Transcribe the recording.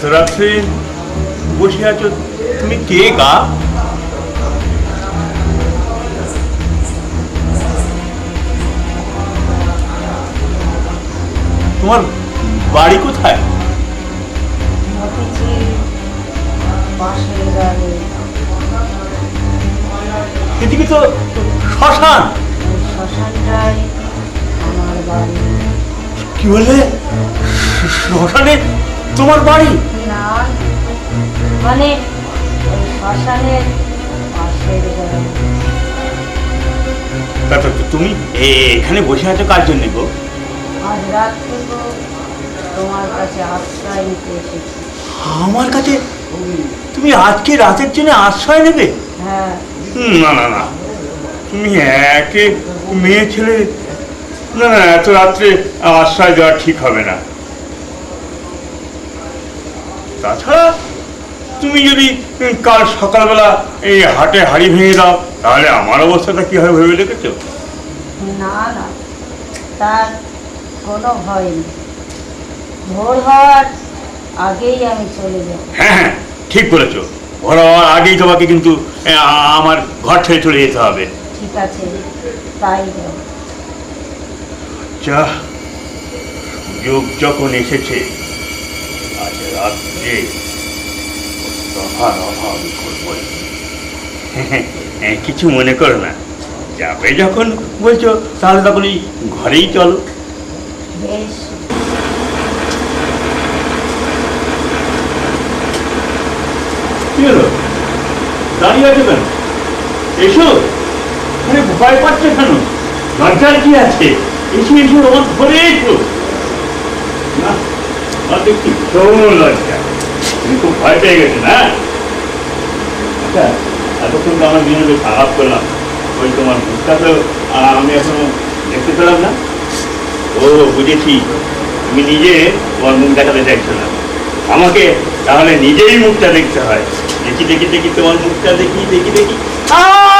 এত রাত্রে বসে আছো তুমি কে গা? তোমার বাড়ি কোথায়? এদিকে তো শ্মশান। শ্মশানটাই আমার বাড়ি। কি বললে? শ্মশানে তোমার বাড়ি? না মানে শ্মশানের পাশের তারপর তুমি এখানে বসে আছো কার জন্য গো? আজ রাত থেকে তোমার কাছে আশ্রয় নিতে এসেছি। আমার কাছে? তুমি আজকে রাতের জন্য আশ্রয় নেবে? হ্যাঁ। না না না। তুমি একে মেয়ে ছেলে না না এত রাত্রে আশ্রয় দেওয়া ঠিক হবে না। তাছাড়া তুমি যদি কাল সকালবেলা এই হাটে হাড়ি ভেঙে দাও তাহলে আমার অবস্থাটা কি হবে ভেবে দেখেছ? না না তার কোনো ভয় নেই। ভোর হওয়ার আগেই আমি চলে যাব। হ্যাঁ হ্যাঁ ঠিক বলেছ। ভোর হওয়ার আগেই তোমাকে কিন্তু আমার ঘর ছেড়ে চলে যেতে হবে। ঠিক আছে তাই যা সুযোগ যখন এসেছে আজ রাত্রে হ্যাঁ, কিছু মনে করো না। যাবে যখন বলছো তাহলে তখন ঘরেই চলো। কি হলো? দাঁড়িয়ে আছে কেন? এসো। আরে ভয় পাচ্ছে কেন? লজ্জার কি আছে? এসো এসো আমার ঘরে এসো। না ভীষণ লজ্জা। তুমি খুব ভয় পেয়ে গেছে না? আচ্ছা এতক্ষণ তো আমার আলাপ করলাম ওই তোমার মুখটা তো আমি এখনও দেখতে পেলাম না। ও বুঝেছি। তুমি নিজে তোমার মুখ দেখাতে না। আমাকে তাহলে নিজেই মুখটা দেখতে হয়। দেখি দেখি দেখি তোমার মুখটা দেখি দেখি দেখি। Oh,